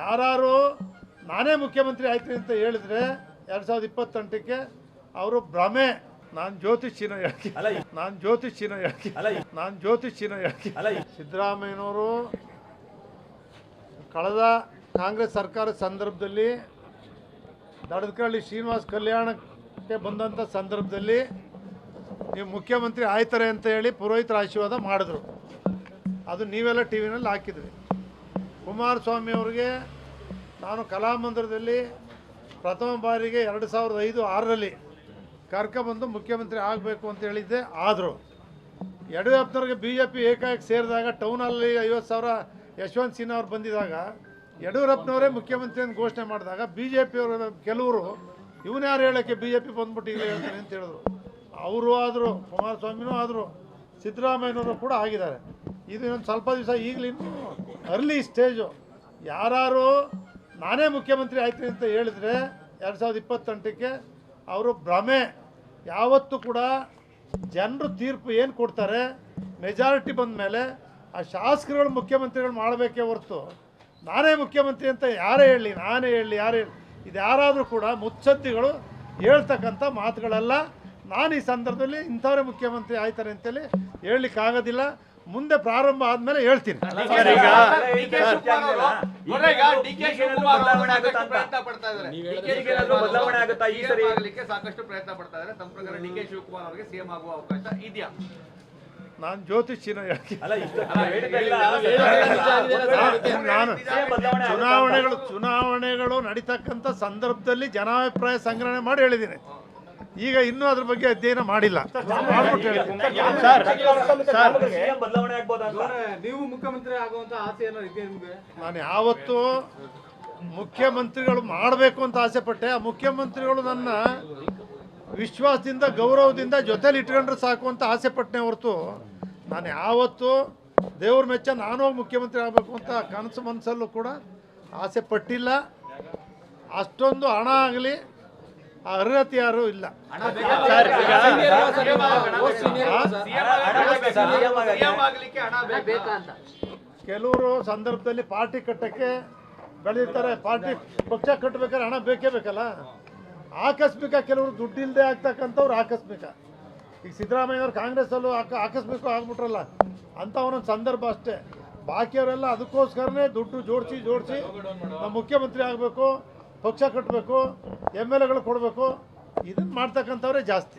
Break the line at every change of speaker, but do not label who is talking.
ಯಾರು ನಾನೇ ಮುಖ್ಯಮಂತ್ರಿ ಆಯ್ತೀನಿ ಅಂತ ಹೇಳಿದ್ರೆ ಎರಡು ಸಾವಿರದ ಇಪ್ಪತ್ತೆಂಟಕ್ಕೆ ಅವರು ಭ್ರಮೆ. ನಾನು ಜ್ಯೋತಿಷಿನ ಹೇಳಿ
ಅಲ್ಲ
ನಾನು ಜ್ಯೋತಿಷಿನ ಹೇಳಿ
ಅಲ್ಲ
ನಾನು ಜ್ಯೋತಿಷಿನ ಹೇಳಿ
ಅಲ್ಲ
ಸಿದ್ದರಾಮಯ್ಯನವರು ಕಳೆದ ಕಾಂಗ್ರೆಸ್ ಸರ್ಕಾರದ ಸಂದರ್ಭದಲ್ಲಿ ದಡದಕಳ್ಳಿ ಶ್ರೀನಿವಾಸ್ ಕಲ್ಯಾಣಕ್ಕೆ ಬಂದಂಥ ಸಂದರ್ಭದಲ್ಲಿ ನೀವು ಮುಖ್ಯಮಂತ್ರಿ ಆಯ್ತಾರೆ ಅಂತ ಹೇಳಿ ಪುರೋಹಿತರ ಆಶೀರ್ವಾದ ಮಾಡಿದ್ರು. ಅದು ನೀವೆಲ್ಲ ಟಿ ವಿನಲ್ಲಿ ಹಾಕಿದ್ರಿ. ಕುಮಾರಸ್ವಾಮಿ ಅವರಿಗೆ ನಾನು ಕಲಾಮಂದಿರದಲ್ಲಿ ಪ್ರಥಮ ಬಾರಿಗೆ ಎರಡು ಸಾವಿರದ ಐದು ಆರರಲ್ಲಿ ಕರ್ಕೊಬಂದು ಮುಖ್ಯಮಂತ್ರಿ ಆಗಬೇಕು ಅಂತ ಹೇಳಿದ್ದೆ. ಆದರು ಯಡಿಯೂರಪ್ಪನವ್ರಿಗೆ ಬಿ ಜೆ ಪಿ ಏಕಾಏಕಿ ಸೇರಿದಾಗ ಟೌನಲ್ಲಿ ಐವತ್ತು ಸಾವಿರ ಯಶವಂತ್ ಸಿನ್ಹಾ ಅವ್ರು ಬಂದಿದಾಗ ಯಡಿಯೂರಪ್ಪನವರೇ ಮುಖ್ಯಮಂತ್ರಿ ಅಂತ ಘೋಷಣೆ ಮಾಡಿದಾಗ ಬಿ ಜೆ ಪಿಯವರು ಕೆಲವರು ಇವನು ಯಾರು ಹೇಳೋಕ್ಕೆ ಬಿ ಜೆ ಪಿ ಬಂದ್ಬಿಟ್ಟು ಈಗ ಹೇಳ್ತಾರೆ ಅಂತ ಹೇಳಿದ್ರು. ಅವರು ಆದರೂ ಕುಮಾರಸ್ವಾಮಿನೂ ಆದರು ಸಿದ್ದರಾಮಯ್ಯನವರು ಕೂಡ ಆಗಿದ್ದಾರೆ. ಇದು ಇನ್ನೊಂದು ಸ್ವಲ್ಪ ದಿವಸ ಈಗಲೂ ಇನ್ನೂ ಅರ್ಲಿ ಸ್ಟೇಜು ಯಾರು ನಾನೇ ಮುಖ್ಯಮಂತ್ರಿ ಆಯ್ತೀನಿ ಅಂತ ಹೇಳಿದ್ರೆ ಎರಡು ಸಾವಿರದ ಇಪ್ಪತ್ತೆಂಟಕ್ಕೆ ಅವರು ಭ್ರಮೆ. ಯಾವತ್ತೂ ಕೂಡ ಜನರು ತೀರ್ಪು ಏನು ಕೊಡ್ತಾರೆ? ಮೆಜಾರಿಟಿ ಬಂದ ಮೇಲೆ ಆ ಶಾಸಕರುಗಳು ಮುಖ್ಯಮಂತ್ರಿಗಳು ಮಾಡಬೇಕೇ ಹೊರತು. ನಾನೇ ಮುಖ್ಯಮಂತ್ರಿ ಅಂತ ಯಾರೇ ಹೇಳಿ, ನಾನೇ ಹೇಳಿ, ಯಾರೇ ಹೇಳಿ, ಇದು ಯಾರಾದರೂ ಕೂಡ ಮುತ್ಸದ್ದಿಗಳು ಹೇಳ್ತಕ್ಕಂಥ ಮಾತುಗಳೆಲ್ಲ. ನಾನು ಈ ಸಂದರ್ಭದಲ್ಲಿ ಇಂಥವರೇ ಮುಖ್ಯಮಂತ್ರಿ ಆಯ್ತಾರೆ ಅಂತೇಳಿ ಹೇಳಲಿಕ್ಕಾಗೋದಿಲ್ಲ. ಮುಂದೆ ಪ್ರಾರಂಭ ಆದಮೇಲೆ ಹೇಳ್ತೀನಿ
ಸಾಕಷ್ಟು
ಅಂತ?
ಪ್ರಯತ್ನ ಪಡ್ತಾ ಇದ್ದಾರೆ. ಡಿ.ಕೆ.
ಈಗ ಏನಾದ್ರು ಬದಲಾವಣೆ ಆಗುತ್ತಾ ಈ ಸರಿ?
ಸಾಕಷ್ಟು ಪ್ರಯತ್ನ ಪಡ್ತಾ ಇದ್ದಾರೆ ತಮ್ಮ ಪ್ರಕಾರ ಡಿ ಕೆ ಶಿವಕುಮಾರ್ ಅವರಿಗೆ ಸಿಎಂ ಆಗುವ ಅವಕಾಶ ಇದೆಯಾ
ನಾನು ಜ್ಯೋತಿಷಿನ ಹೇಳಿ
ಅಲ್ಲ ಇಷ್ಟು
ನಾನು? ಚುನಾವಣೆಗಳು ಚುನಾವಣೆಗಳು ನಡೀತಕ್ಕಂಥ ಸಂದರ್ಭದಲ್ಲಿ ಜನಾಭಿಪ್ರಾಯ ಸಂಗ್ರಹಣೆ ಮಾಡಿ ಹೇಳಿದ್ದೀನಿ ಈಗ ಇನ್ನೂ ಅದ್ರ ಬಗ್ಗೆ ಅಧ್ಯಯನ ಮಾಡಿಲ್ಲ. ಮಾಡ್ಬಿಟ್ಟು ಹೇಳ್ತೀನಿ
ಸಿಎಂ ಬದಲಾವಣೆ ಆಗ್ಬೋದಾ
ನೀವು ಮುಖ್ಯಮಂತ್ರಿ ಆಗುವಂತ ಆಸೆ ಏನೋ ಇದೆ ನಿಮ್ಗೆ?
ನಾನು ಯಾವತ್ತು ಮುಖ್ಯಮಂತ್ರಿಗಳು ಮಾಡಬೇಕು ಅಂತ ಆಸೆ ಪಟ್ಟೆ ಆ ಮುಖ್ಯಮಂತ್ರಿಗಳು ನನ್ನ ವಿಶ್ವಾಸದಿಂದ ಗೌರವದಿಂದ ಜೊತೆಲಿ ಇಟ್ಕೊಂಡ್ರೆ ಸಾಕು ಅಂತ ಆಸೆ ಪಟ್ಟನೆ ಹೊರತು ನಾನು ಯಾವತ್ತು ದೇವ್ರ ಮೆಚ್ಚ ನಾನು ಹೋಗಿ ಮುಖ್ಯಮಂತ್ರಿ ಆಗಬೇಕು ಅಂತ ಕನಸು ಮನಸ್ಸಲ್ಲೂ ಕೂಡ ಆಸೆ ಪಟ್ಟಿಲ್ಲ ಅಷ್ಟೊಂದು ಹಣ ಆಗಲಿ ಆ ಅರ್ಹತೆ ಯಾರು ಇಲ್ಲ. ಕೆಲವರು ಸಂದರ್ಭದಲ್ಲಿ ಪಾರ್ಟಿ ಕಟ್ಟಕ್ಕೆ ಬೆಳೀತಾರೆ ಪಾರ್ಟಿ ಪಕ್ಷ ಕಟ್ಟಬೇಕಾದ್ರೆ ಹಣ ಬೇಕೇ ಬೇಕಲ್ಲ? ಆಕಸ್ಮಿಕ ಕೆಲವರು ದುಡ್ಡಿಲ್ಲದೆ ಆಗ್ತಕ್ಕಂಥವ್ರು ಆಕಸ್ಮಿಕ. ಈಗ ಸಿದ್ದರಾಮಯ್ಯವ್ರು ಕಾಂಗ್ರೆಸ್ಸಲ್ಲೂ ಆಕ ಆಕಸ್ಮಿಕ ಆಗ್ಬಿಟ್ರಲ್ಲ. ಅಂತ ಅವನೊಂದು ಸಂದರ್ಭ ಅಷ್ಟೇ. ಬಾಕಿಯವರೆಲ್ಲ ಅದಕ್ಕೋಸ್ಕರನೇ ದುಡ್ಡು ಜೋಡಿಸಿ ಜೋಡಿಸಿ ನಮ್ಮ ಮುಖ್ಯಮಂತ್ರಿ ಆಗಬೇಕು. ಪಕ್ಷ ಕಟ್ಟಬೇಕು ಎಂ ಎಲ್ ಎಗಳು ಕೊಡಬೇಕು ಇದನ್ನು ಮಾಡ್ತಕ್ಕಂಥವ್ರೇ ಜಾಸ್ತಿ.